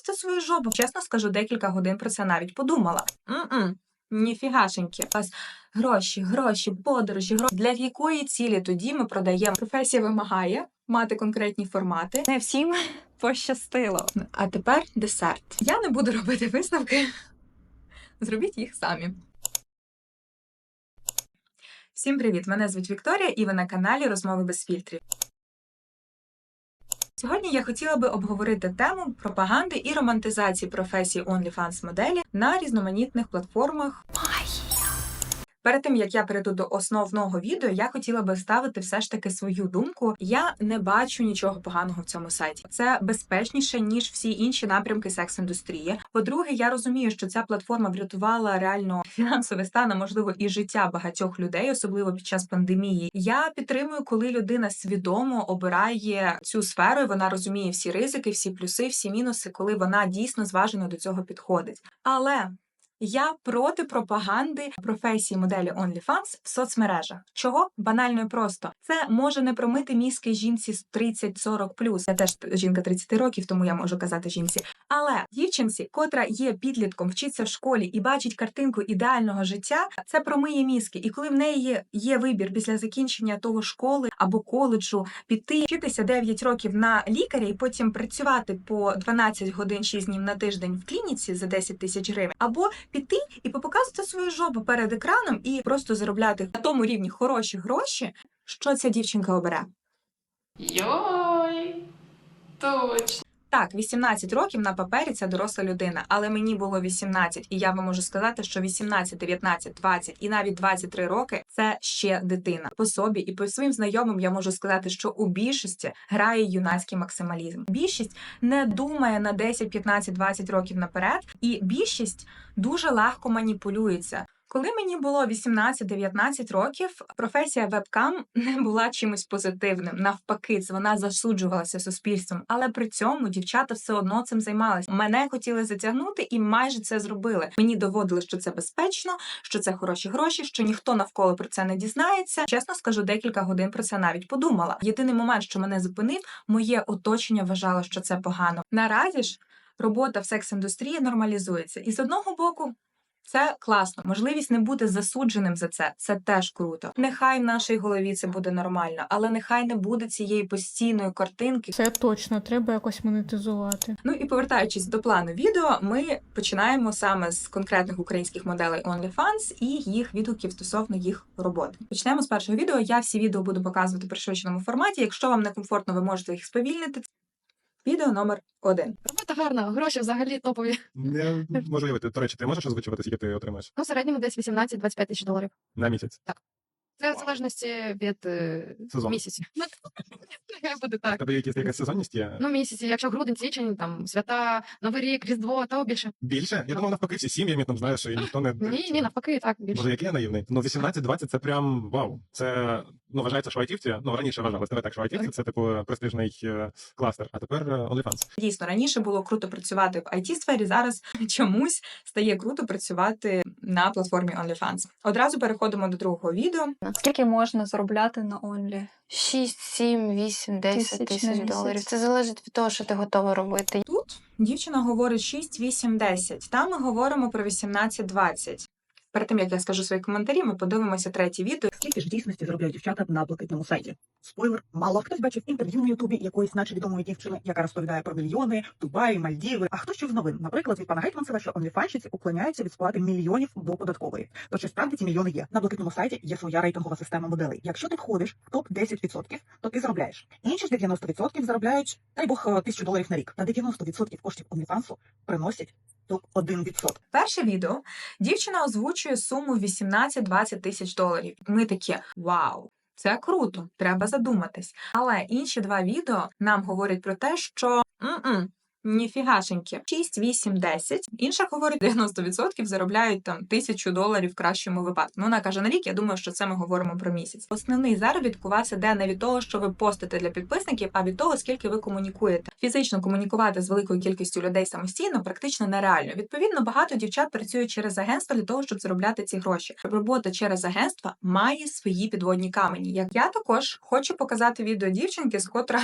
показувати свою жопу. Чесно скажу, декілька годин про це навіть подумала. М-м. Ніфігашеньки. Вас гроші, гроші, подорожі, гроші. Для якої цілі тоді ми продаємо? Професія вимагає мати конкретні формати. Не всім пощастило. А тепер десерт. Я не буду робити висновки. Зробіть їх самі. Всім привіт! Мене звуть Вікторія, і ви на каналі Розмови без фільтрів. Сьогодні я хотіла би обговорити тему пропаганди і романтизації професії OnlyFans моделі на різноманітних платформах. Перед тим як я перейду до основного відео, я хотіла би ставити все ж таки свою думку. Я не бачу нічого поганого в цьому сайті. Це безпечніше ніж всі інші напрямки секс-індустрії. По-друге, я розумію, що ця платформа врятувала реально фінансовий стан, а можливо і життя багатьох людей, особливо під час пандемії. Я підтримую, коли людина свідомо обирає цю сферу, і вона розуміє всі ризики, всі плюси, всі мінуси, коли вона дійсно зважено до цього підходить. Але я проти пропаганди професії моделі OnlyFans в соцмережах. Чого? Банально і просто. Це може не промити мізки жінці з 30-40+. Я теж жінка 30 років, тому я можу казати жінці. Але дівчинці, котра є підлітком, вчиться в школі і бачить картинку ідеального життя, це промиє мізки. І коли в неї є, вибір після закінчення того школи або коледжу піти вчитися 9 років на лікаря і потім працювати по 12 годин 6 днів на тиждень в клініці за 10 тисяч гривень, або піти і попоказати свою жопу перед екраном і просто заробляти на тому рівні хороші гроші. Що ця дівчинка обере? Йой! Точно. Так, 18 років на папері це доросла людина, але мені було 18, і я вам можу сказати, що 18, 19, 20 і навіть 23 роки це ще дитина. По собі і по своїм знайомим я можу сказати, що у більшості грає юнацький максималізм. Більшість не думає на 10, 15, 20 років наперед, і більшість дуже легко маніпулюється. Коли мені було 18-19 років, професія вебкам не була чимось позитивним. Навпаки, вона засуджувалася суспільством. Але при цьому дівчата все одно цим займалися. Мене хотіли затягнути і майже це зробили. Мені доводили, що це безпечно, що це хороші гроші, що ніхто навколо про це не дізнається. Чесно скажу, декілька годин про це навіть подумала. Єдиний момент, що мене зупинив, моє оточення вважало, що це погано. Наразі ж робота в секс-індустрії нормалізується, і з одного боку. Це класно. Можливість не бути засудженим за це. Це теж круто. Нехай в нашій голові це буде нормально, але нехай не буде цієї постійної картинки. Це точно треба якось монетизувати. Ну і повертаючись до плану відео, ми починаємо саме з конкретних українських моделей OnlyFans і їх відгуків стосовно їх роботи. Почнемо з першого відео. Я всі відео буду показувати в пришвидшеному форматі. Якщо вам не комфортно, ви можете їх сповільнити. Відео номер один. Робота гарна, гроші взагалі топові. Не можу уявити. До речі, ти можеш озвучувати, скільки ти отримаєш Ну, в середньому десь 18-25 тисяч доларів. на місяць? Так. Це в залежності від е, Сезон. місяці. Ну, нехай буде так. тебе якась якась сезонність є? Ну, місяці, якщо грудень, січень, там свята, Новий рік, Різдво, то більше. Більше? Я думав, навпаки, всі сім'ями там знаєш, і ніхто не Ні, ні, навпаки, так більше. Може, який я наївний? Ну, 18-20 це прям вау. Це ну вважається, що айтівці. Ну раніше вважалось не так, що айтівці це типу престижний е, кластер, а тепер е, OnlyFans. Дійсно, раніше було круто працювати в it сфері зараз чомусь стає круто працювати на платформі OnlyFans. Одразу переходимо до другого відео. Скільки можна заробляти на онлі? 6, 7, 8, 10 Тисяч доларів. Це залежить від того, що ти готова робити. Тут дівчина говорить 6, 8, 10. Там ми говоримо про 18, 20. Перед тим як я скажу свої коментарі, ми подивимося третє відео. Скільки ж в дійсності заробляють дівчата на блакитному сайті? Спойлер, мало хтось бачив інтерв'ю на Ютубі якоїсь, наче відомої дівчини, яка розповідає про мільйони, Дубаї, Мальдіви. А хто з новин? Наприклад, від пана Гетьманцева, що онліфанщиці уклоняються від сплати мільйонів до податкової. То чи справді ці мільйони є? На блакитному сайті є своя рейтингова система моделей. Якщо ти входиш в топ 10%, то ти заробляєш. Інші ж 90% заробляють, дай Бог, е, тисячу доларів на рік. На 90% коштів онліфансу приносять 1%. Перше відео дівчина озвучує суму 18-20 тисяч доларів. Ми такі вау. Це круто, треба задуматись. Але інші два відео нам говорять про те, що м-м, ніфігашеньки. 6, 8, 10. Інша говорить, 90% заробляють там тисячу доларів в кращому випадку. Ну, вона каже на рік, я думаю, що це ми говоримо про місяць. Основний заробіток у вас іде не від того, що ви постите для підписників, а від того, скільки ви комунікуєте. Фізично комунікувати з великою кількістю людей самостійно практично нереально. Відповідно, багато дівчат працюють через агентство для того, щоб заробляти ці гроші. Робота через агентство має свої підводні камені. Як я також хочу показати відео дівчинки, з котра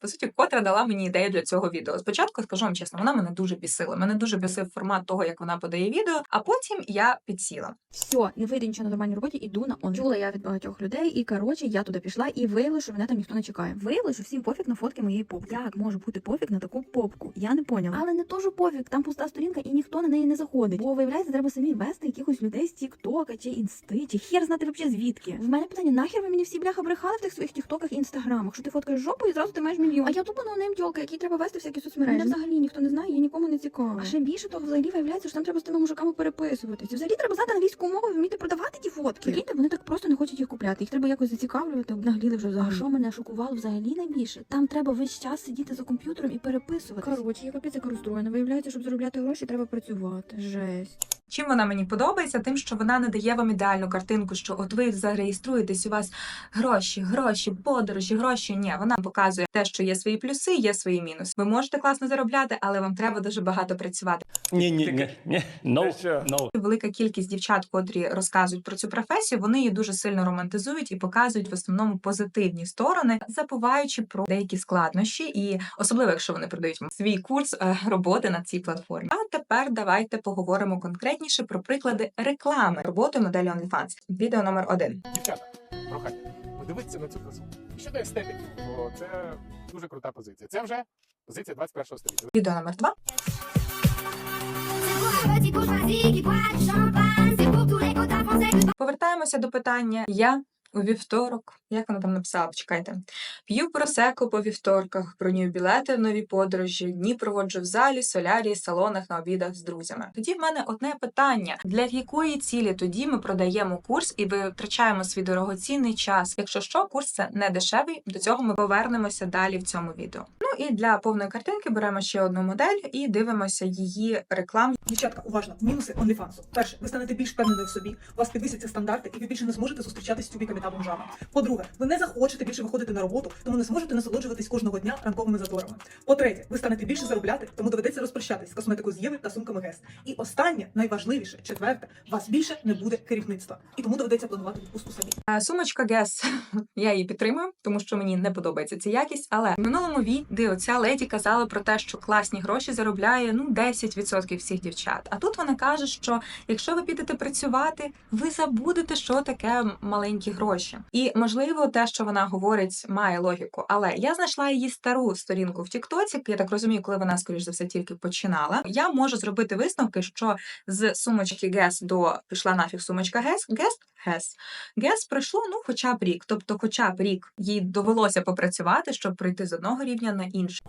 по суті, котра дала мені ідею для цього відео. Спочатку скажу вам чесно, вона мене дуже бісила. Мене дуже бісив формат того, як вона подає відео, а потім я підсіла. Все, не вийде нічого на нормальній роботі, іду на он. Чула я від багатьох людей, і коротше, я туди пішла і виявила, що мене там ніхто не чекає. Виявила, що всім пофіг на фотки моєї попки. Як може бути пофіг на таку попку? Я не поняла. Але не то, що пофіг, там пуста сторінка і ніхто на неї не заходить. Бо виявляється, треба самі вести якихось людей з Тіктока чи інсти, чи хер знати взагалі звідки. В мене питання, нахер ви мені всі бляха брехали в тих своїх тіктоках і інстаграмах, що ти фоткаєш жопу і зразу ти маєш мільйон. А я тупо на ним тьолка, який треба вести всякі соцмережі. Мене взагалі ніхто не знає, я нікому не цікава. А ще більше того, взагалі виявляється, що там треба з тими мужиками переписуватися. Взагалі треба знати англійську мову і вміти продавати ті фотки. Прикиньте, вони так просто не хочуть їх купляти. Їх треба якось зацікавлювати, обнагліли вже взагалі. А що мене шокувало взагалі найбільше? Там треба весь час сидіти за комп'ютером і переписувати. Коротше, я капець яка розстроєна. Виявляється, щоб заробляти гроші, треба працювати. Жесть. Чим вона мені подобається? Тим, що вона не дає вам ідеальну картинку, що от ви зареєструєтесь, у вас гроші, гроші, подорожі, гроші. Ні, вона показує те, що є свої плюси, є свої мінуси. Ви можете класно заробляти, але вам треба дуже багато працювати. Ні, ні, ні, ні, no, no. Велика кількість дівчат, котрі розказують про цю професію, вони її дуже сильно романтизують і показують в основному позитивні сторони, забуваючи про деякі складнощі, і особливо, якщо вони продають свій курс е, роботи на цій платформі. А тепер давайте поговоримо конкретніше про приклади реклами роботи моделі OnlyFans. Відео номер один. Дівчата, прохання, подивіться на цю красу. Щодо естетики, бо це дуже крута позиція. Це вже позиція 21 століття. Відео номер два. Повертаємося до питання. Я у вівторок, як вона там написала, почекайте. П'ю просеко по вівторках, бронюю білети в нові подорожі, дні проводжу в залі, солярії, салонах на обідах з друзями. Тоді в мене одне питання: для якої цілі тоді ми продаємо курс і витрачаємо свій дорогоцінний час? Якщо що, курс це не дешевий. До цього ми повернемося далі в цьому відео. Ну і для повної картинки беремо ще одну модель і дивимося її рекламу. Дівчатка, уважно, мінуси OnlyFans. Перше, ви станете більш впевненою в собі, у вас підвисяться стандарти, і ви більше не зможете зустрічатись з тюбіками та бомжами. По-друге, ви не захочете більше виходити на роботу, тому не зможете насолоджуватись кожного дня ранковими заторами. По-третє, ви станете більше заробляти, тому доведеться розпрощатись з косметикою з Єви та сумками ГЕС. І останнє, найважливіше, четверте, вас більше не буде керівництва, і тому доведеться планувати відпустку самі. Е, Сумочка Guess, я її підтримую, тому що мені не подобається ця якість. Але в минулому відео ця леді казала про те, що класні гроші заробляє ну 10% всіх дівчат. А тут вона каже, що якщо ви підете працювати, ви забудете, що таке маленькі гроші. І можливо, те, що вона говорить, має логіку. Але я знайшла її стару сторінку в Тіктоці. Я так розумію, коли вона скоріш за все тільки починала. Я можу зробити висновки, що з сумочки Guess до пішла нафіг сумочка Guess, Guess, Guess, Гес пройшло ну хоча б рік, тобто, хоча б рік їй довелося попрацювати, щоб прийти з одного рівня на інший.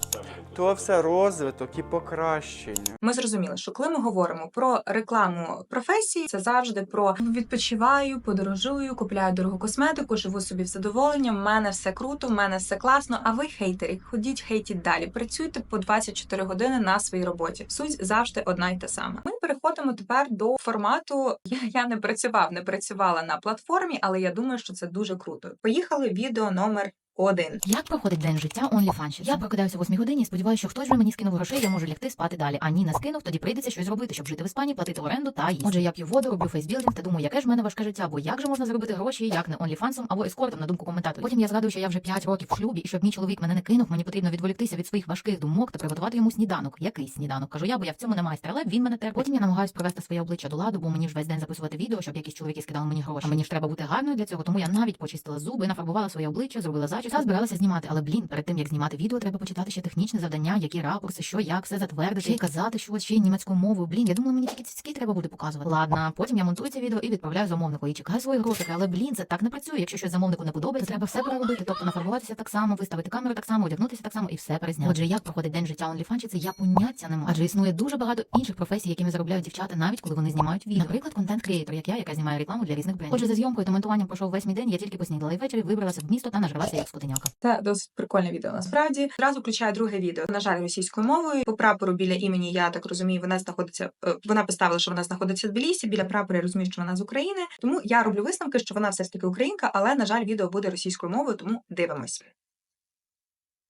То все розвиток і покращення. Ми зрозуміли, що коли ми говоримо про рекламу професії, це завжди про відпочиваю, подорожую, купляю дорогу косметику, живу собі в задоволення. В мене все круто, в мене все класно. А ви хейтери, ходіть, хейтіть далі. Працюйте по 24 години на своїй роботі. Суть завжди одна й та сама. Ми переходимо тепер до формату. Я, я не працював, не працювала на платформі, але я думаю, що це дуже круто. Поїхали відео номер один. Як проходить день життя OnlyFans? Я прокидаюся о 8 годині сподіваюся, що хтось вже мені скинув грошей, я можу лягти спати далі. А ні, не скинув, тоді прийдеться щось робити, щоб жити в Іспанії, платити оренду та їсти. Отже, я п'ю воду, роблю фейсбілдинг та думаю, яке ж в мене важке життя, бо як же можна заробити гроші, як не OnlyFans або ескортом, на думку коментаторів. Потім я згадую, що я вже 5 років в шлюбі, і щоб мій чоловік мене не кинув, мені потрібно відволіктися від своїх важких думок та приготувати йому сніданок. Який сніданок? Кажу я, бо я в цьому не майстер, але він мене терпить. Потім я намагаюся привести своє обличчя до ладу, бо мені ж весь день записувати відео, щоб якісь чоловіки скидали мені гроші. А мені ж треба бути гарною для цього, тому я навіть почистила зуби, нафарбувала своє обличчя, зробила зачіску та збиралася знімати. Але блін, перед тим як знімати відео, треба почитати ще технічне завдання, які ракурси, що як все затвердити, ще й казати щось, ще й німецькою мовою. Блін, я думала, мені тільки цицьки треба буде показувати. Ладно, потім я монтую це відео і відправляю замовнику. І чекаю свої грошики. Але блін, це так не працює. Якщо щось замовнику не подобається, треба все переробити. Тобто нафарбуватися так само, виставити камеру так само, одягнутися так само і все перезняти. Отже, як проходить день життя онліфанчиці, я поняття не маю. Адже існує дуже багато інших професій, якими заробляють дівчата, навіть коли вони знімають відео. Наприклад, контент-креатор, як я, яка знімає рекламу для різних брендів. Отже, за зйомкою та монтуванням пройшов весь мій день. Я тільки поснідала і ввечері вибралася в місто та нажралася як скотиняка. Це досить прикольне відео. Насправді зразу включаю друге відео. На жаль, російською мовою. По прапору біля імені, я так розумію, вона знаходиться. е, Вона поставила, що вона знаходиться в Тбілісі. Біля прапора я розумію, що вона з України. Тому я роблю висновки, що вона все ж таки українка, але на жаль, відео буде російською мовою, тому дивимось.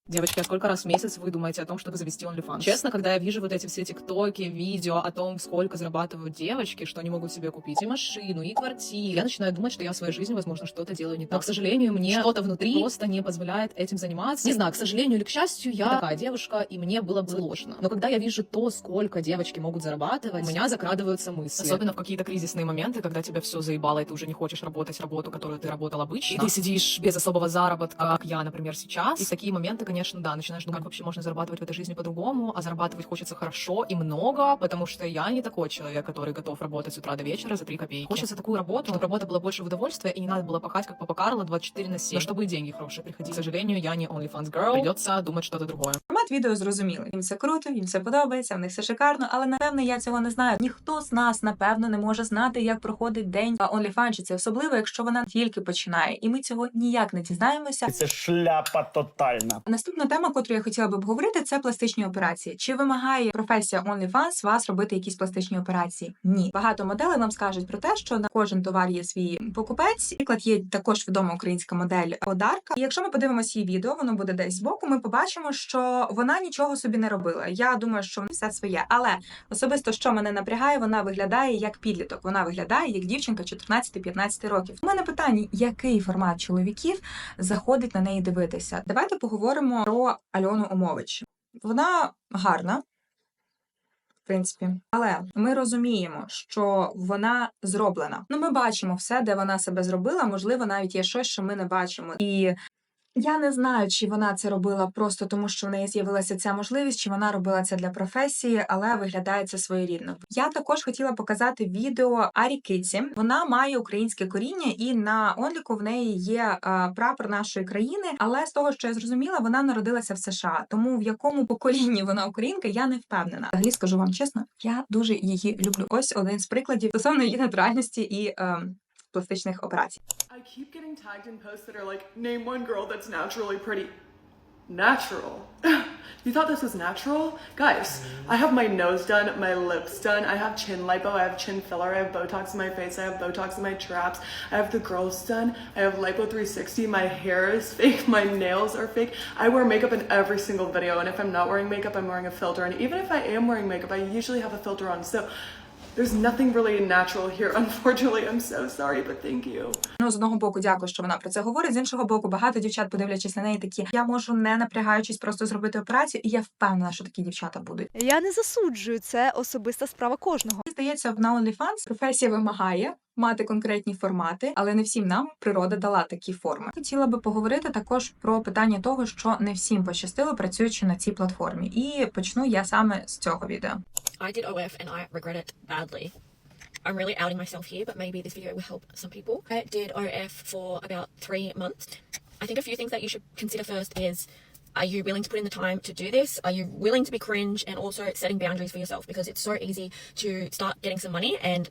Девочки, а сколько раз в месяц вы думаете о том, чтобы завести OnlyFans? Честно, когда я вижу вот эти все тиктоки, видео о том, сколько зарабатывают девочки, что они могут себе купить и машину, и квартиру, я начинаю думать, что я в своей жизни, возможно, что-то делаю не так. Но, к сожалению, мне что-то внутри просто не позволяет этим заниматься. Не знаю, к сожалению или к счастью, я такая девушка, и мне было бы сложно. Но когда я вижу то, сколько девочки могут зарабатывать, у меня закрадываются мысли. Особенно в какие-то кризисные моменты, когда тебя все заебало, и ты уже не хочешь работать работу, которую ты работал обычно. И ты сидишь без особого заработка, как я, например, сейчас. И такие моменты, конечно, да, начинаешь думать, как вообще можно зарабатывать в этой жизни по-другому, а зарабатывать хочется хорошо и много, потому что я не такой человек, который готов работать с утра до вечера за 3 копейки. Хочется такую работу, чтобы работа была больше в удовольствие, и не надо было пахать, как Папа Карло, 24 на 7, но чтобы и деньги хорошие приходили. К сожалению, я не OnlyFans girl, придется думать что-то другое. Формат відео зрозумілий. Їм все круто, їм все подобається, в них все шикарно, але напевне я цього не знаю. Ніхто з нас напевно не може знати, як проходить день онліфанщиці, особливо якщо вона тільки починає, і ми цього ніяк не дізнаємося. Це шляпа тотальна. Наступна тема, котру я хотіла би обговорити, це пластичні операції. Чи вимагає професія OnlyFans вас робити якісь пластичні операції? Ні. Багато моделей вам скажуть про те, що на кожен товар є свій покупець. Наприклад, є також відома українська модель Одарка. І якщо ми подивимося її відео, воно буде десь збоку. Ми побачимо, що вона нічого собі не робила. Я думаю, що все своє. Але особисто, що мене напрягає, вона виглядає як підліток. Вона виглядає як дівчинка 14-15 років. У мене питання, який формат чоловіків заходить на неї дивитися? Давайте поговоримо про Альону Омович. Вона гарна. В принципі, але ми розуміємо, що вона зроблена. Ну, ми бачимо все, де вона себе зробила. Можливо, навіть є щось, що ми не бачимо. І я не знаю, чи вона це робила просто тому, що в неї з'явилася ця можливість, чи вона робила це для професії, але виглядає це своєрідно. Я також хотіла показати відео Арі Киці. Вона має українське коріння, і на онліку в неї є е, прапор нашої країни. Але з того, що я зрозуміла, вона народилася в США. Тому в якому поколінні вона українка, я не впевнена. Взагалі скажу вам чесно, я дуже її люблю. Ось один з прикладів стосовно її натуральності і. Е, I keep getting tagged in posts that are like, name one girl that's naturally pretty. Natural. you thought this was natural? Guys, I have my nose done, my lips done, I have chin lipo, I have chin filler, I have Botox in my face, I have Botox in my traps, I have the girls done, I have lipo 360, my hair is fake, my nails are fake. I wear makeup in every single video, and if I'm not wearing makeup, I'm wearing a filter. And even if I am wearing makeup, I usually have a filter on. So there's nothing really natural here. Unfortunately, I'm so sorry, but thank you. Ну, з одного боку, дякую, що вона про це говорить. З іншого боку, багато дівчат, подивлячись на неї, такі я можу не напрягаючись просто зробити операцію, і я впевнена, що такі дівчата будуть. Я не засуджую, це особиста справа кожного. Здається, здається, на OnlyFans професія вимагає мати конкретні формати, але не всім нам природа дала такі форми. Хотіла би поговорити також про питання того, що не всім пощастило працюючи на цій платформі. І почну я саме з цього відео. I did OF and I regret it badly. I'm really outing myself here, but maybe this video will help some people. I did OF for about three months. I think a few things that you should consider first is are you willing to put in the time to do this? Are you willing to be cringe and also setting boundaries for yourself? Because it's so easy to start getting some money and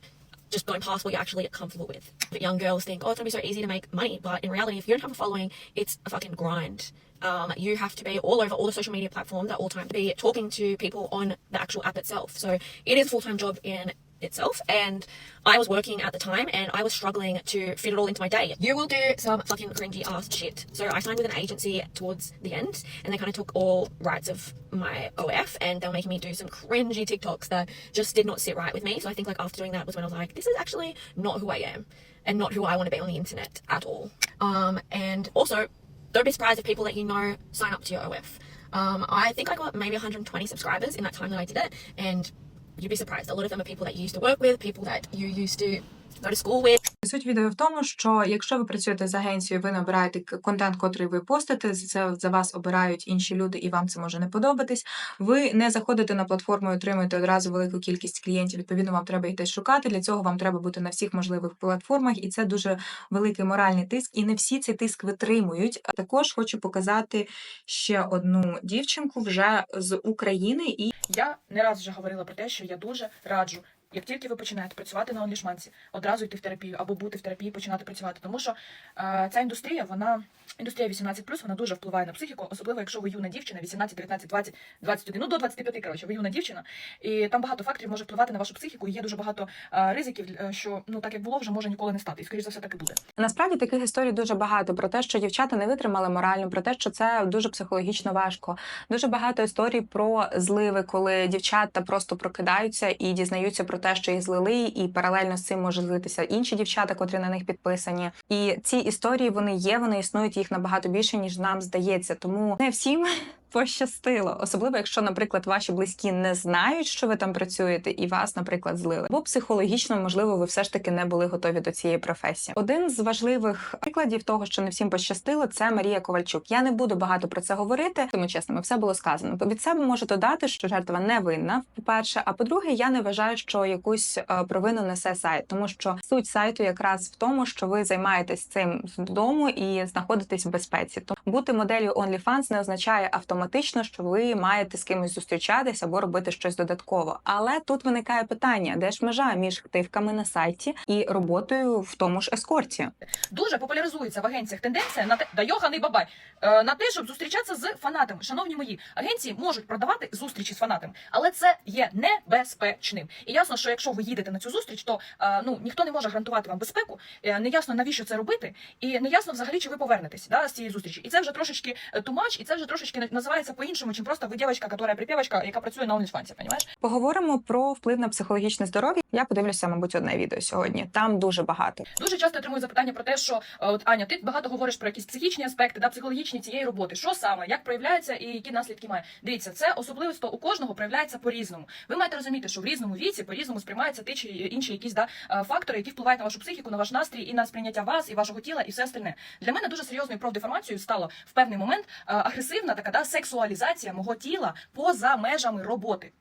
just going past what you're actually comfortable with. But young girls think, oh, it's gonna be so easy to make money. But in reality, if you don't have a following, it's a fucking grind. Um, you have to be all over all the social media platforms at all times be talking to people on the actual app itself. So it is a full time job in itself. And I was working at the time and I was struggling to fit it all into my day. You will do some fucking cringy ass shit. So I signed with an agency towards the end and they kind of took all rights of my OF and they were making me do some cringy TikToks that just did not sit right with me. So I think like after doing that was when I was like, this is actually not who I am and not who I want to be on the internet at all. Um, and also, don't be surprised if people that you know sign up to your OF. Um, I think I got maybe 120 subscribers in that time that I did it, and you'd be surprised. A lot of them are people that you used to work with, people that you used to go to school with. Суть відео в тому, що якщо ви працюєте з агенцією, ви набираєте контент, котрий ви постите, це за вас обирають інші люди, і вам це може не подобатись. Ви не заходите на платформу і отримуєте одразу велику кількість клієнтів. Відповідно, вам треба йти шукати. Для цього вам треба бути на всіх можливих платформах, і це дуже великий моральний тиск. І не всі цей тиск витримують. Також хочу показати ще одну дівчинку вже з України, і Я не раз вже говорила про те, що я дуже раджу Як тільки ви починаєте працювати на онлішманці, одразу йти в терапію або бути в терапії, починати працювати, тому що е, ця індустрія, вона індустрія 18+, вона дуже впливає на психіку, особливо якщо ви юна дівчина, 18, 19, 20, 21, ну до 25, коротше, ви юна дівчина, і там багато факторів може впливати на вашу психіку. І є дуже багато е, ризиків, е, що ну так як було, вже може ніколи не стати. І скоріш за все так і буде. Насправді таких історій дуже багато про те, що дівчата не витримали морально, про те, що це дуже психологічно важко. Дуже багато історій про зливи, коли дівчата просто прокидаються і дізнаються про те, що їх злили, і паралельно з цим може злитися інші дівчата, котрі на них підписані. І ці історії вони є, вони існують їх набагато більше ніж нам здається. Тому не всім. Пощастило, особливо якщо, наприклад, ваші близькі не знають, що ви там працюєте, і вас, наприклад, злили. Бо психологічно, можливо, ви все ж таки не були готові до цієї професії. Один з важливих прикладів того, що не всім пощастило, це Марія Ковальчук. Я не буду багато про це говорити, тому чесними, все було сказано. Від себе можу додати, що жертва не винна. По перше, а по-друге, я не вважаю, що якусь е, провину несе сайт, тому що суть сайту якраз в тому, що ви займаєтесь цим вдома і знаходитесь в безпеці. То бути моделлю OnlyFans не означає автоматично, що ви маєте з кимось зустрічатись або робити щось додатково. Але тут виникає питання, де ж межа між активками на сайті і роботою в тому ж ескорті. Дуже популяризується в агенціях тенденція на те, да йоханий бабай, е, на те, щоб зустрічатися з фанатами. Шановні мої, агенції можуть продавати зустрічі з фанатами, але це є небезпечним. І ясно, що якщо ви їдете на цю зустріч, то е, ну ніхто не може гарантувати вам безпеку. е, Не ясно навіщо це робити, і не ясно взагалі, чи ви повернетесь да, з цієї зустрічі. І це вже трошечки тумач, і це вже трошечки на- називається по-іншому, чим просто ви дівчинка, яка припівочка, яка працює на OnlyFans, понімаєш? Поговоримо про вплив на психологічне здоров'я. Я подивлюся, мабуть, одне відео сьогодні. Там дуже багато. Дуже часто отримую запитання про те, що е, от Аня, ти багато говориш про якісь психічні аспекти, да, психологічні цієї роботи. Що саме, як проявляється і які наслідки має? Дивіться, це особливості у кожного проявляється по-різному. Ви маєте розуміти, що в різному віці по-різному сприймаються ті чи інші якісь да, е, фактори, які впливають на вашу психіку, на ваш настрій і на сприйняття вас і вашого тіла, і все остальне. Для мене дуже серйозною профдеформацією стало в певний момент е, агресивна така да, сексуалізація мого тіла поза межами роботи.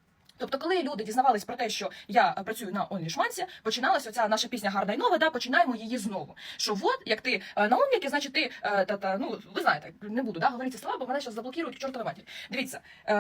Тобто, коли люди дізнавались про те, що я е, працюю на OnlyFans, починалася оця наша пісня гарна й нова, да, починаємо її знову. Що от, як ти е, на Онліки, значить ти е, та, та, ну ви знаєте, не буду да, говорити слова, бо мене зараз заблокують к чортовой матері. Дивіться, е,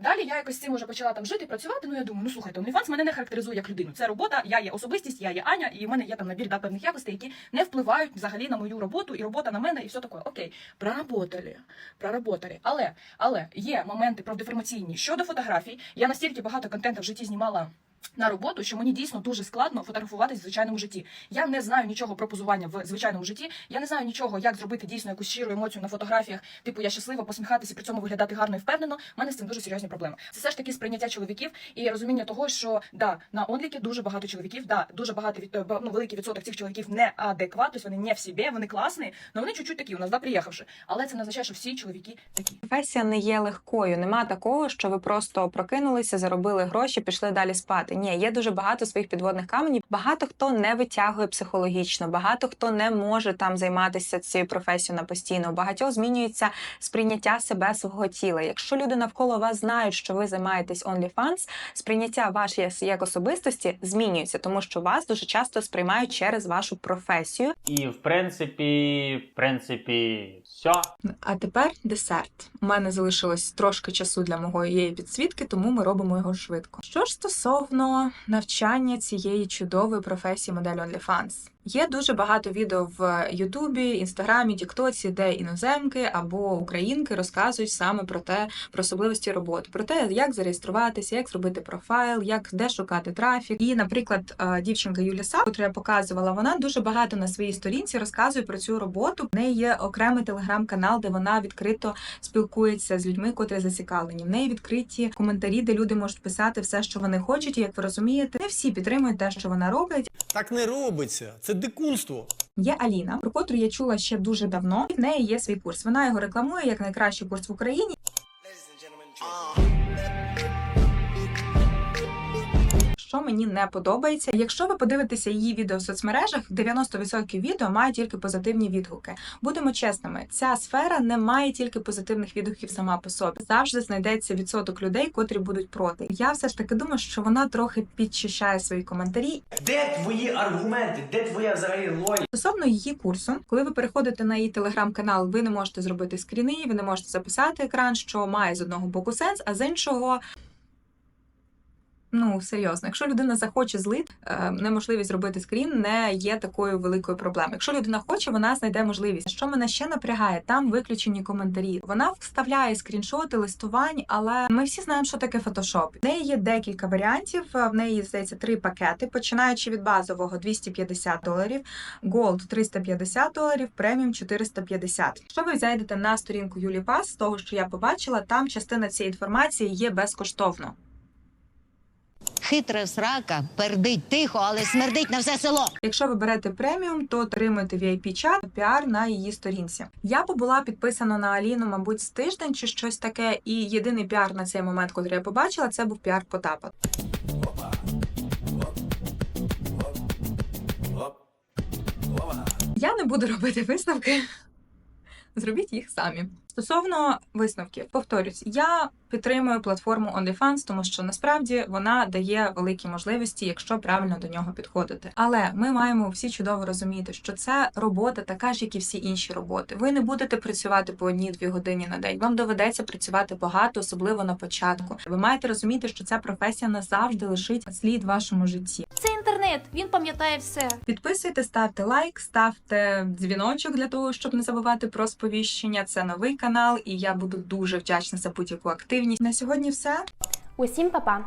далі я якось з цим уже почала там жити, працювати. Ну я думаю, ну слухайте, OnlyFans мене не характеризує як людину. Це робота, я є особистість, я є Аня, і в мене є там набір да, певних якостей, які не впливають взагалі на мою роботу, і робота на мене, і все таке. Окей, проработали, проработали. Але, але є моменти профдеформаційні щодо фотографій. Я настільки багато контенту в житті знімала. На роботу, що мені дійсно дуже складно фотографуватись в звичайному житті. Я не знаю нічого про позування в звичайному житті. Я не знаю нічого, як зробити дійсно якусь щиру емоцію на фотографіях. Типу я щаслива, посміхатися при цьому виглядати гарно і впевнено. У мене з цим дуже серйозні проблеми. Це все ж таки сприйняття чоловіків і розуміння того, що да на онліки дуже багато чоловіків, да дуже багато від е, ну, великий відсоток цих чоловіків неадекват, тобто вони не в собі, вони класні, але вони чуть-чуть такі у нас да приїхавши. Але це не означає, що всі чоловіки такі. Професія не є легкою. Нема такого, що ви просто прокинулися, заробили гроші, пішли далі спати. Ні, є дуже багато своїх підводних каменів. Багато хто не витягує психологічно, багато хто не може там займатися цією професією на постійно. У Багатьох змінюється сприйняття себе свого тіла. Якщо люди навколо вас знають, що ви займаєтесь OnlyFans, сприйняття ваше як особистості змінюється, тому що вас дуже часто сприймають через вашу професію. І в принципі, в принципі, все. А тепер десерт. У мене залишилось трошки часу для моєї підсвітки, тому ми робимо його швидко. Що ж стосовно навчання цієї чудової професії модель OnlyFans. Є дуже багато відео в Ютубі, Інстаграмі, Тіктоці, де іноземки або українки розказують саме про те, про особливості роботи, про те, як зареєструватися, як зробити профайл, як де шукати трафік. І, наприклад, е, дівчинка Юлія Са, яку я показувала, вона дуже багато на своїй сторінці розказує про цю роботу. В неї є окремий телеграм-канал, де вона відкрито спілкується з людьми, котрі зацікавлені. В неї відкриті коментарі, де люди можуть писати все, що вони хочуть. І як ви розумієте, не всі підтримують те, що вона робить. Так не робиться. Це дикунство. Є Аліна, про котру я чула ще дуже давно. І в неї є свій курс. Вона його рекламує як найкращий курс в Україні. Що мені не подобається, якщо ви подивитеся її відео в соцмережах, 90% відео має тільки позитивні відгуки. Будемо чесними, ця сфера не має тільки позитивних відгуків сама по собі. Завжди знайдеться відсоток людей, котрі будуть проти. Я все ж таки думаю, що вона трохи підчищає свої коментарі Де твої аргументи? Де твоя взагалі логіка? Стосовно її курсу, коли ви переходите на її телеграм-канал, ви не можете зробити скріни, ви не можете записати екран, що має з одного боку сенс, а з іншого. Ну, серйозно, якщо людина захоче злити, е, неможливість зробити скрін не є такою великою проблемою. Якщо людина хоче, вона знайде можливість. Що мене ще напрягає, там виключені коментарі. Вона вставляє скріншоти листувань, але ми всі знаємо, що таке фотошоп. В неї є декілька варіантів. В неї здається три пакети, починаючи від базового 250 доларів, Gold 350 доларів, преміум 450. Якщо ви зайдете на сторінку Юлі Пас, з того, що я побачила, там частина цієї інформації є безкоштовно. Хитра срака, пердить тихо, але смердить на все село. Якщо ви берете преміум, то отримуєте VIP чат піар на її сторінці. Я побула підписана на Аліну, мабуть, з тиждень чи щось таке. І єдиний піар на цей момент, коли я побачила, це був піар Потапа. Я не буду робити висновки. Зробіть їх самі. Стосовно висновків, повторюсь, я підтримую платформу OnlyFans, тому що насправді вона дає великі можливості, якщо правильно до нього підходити. Але ми маємо всі чудово розуміти, що це робота така ж, як і всі інші роботи. Ви не будете працювати по одній-дві години на день. Вам доведеться працювати багато, особливо на початку. Ви маєте розуміти, що ця професія назавжди лишить слід в вашому житті. Це інтернет, він пам'ятає все. Підписуйте, ставте лайк, ставте дзвіночок для того, щоб не забувати про сповіщення. Це новий канал, і я буду дуже вдячна за будь-яку активність. На сьогодні все. Усім па-па!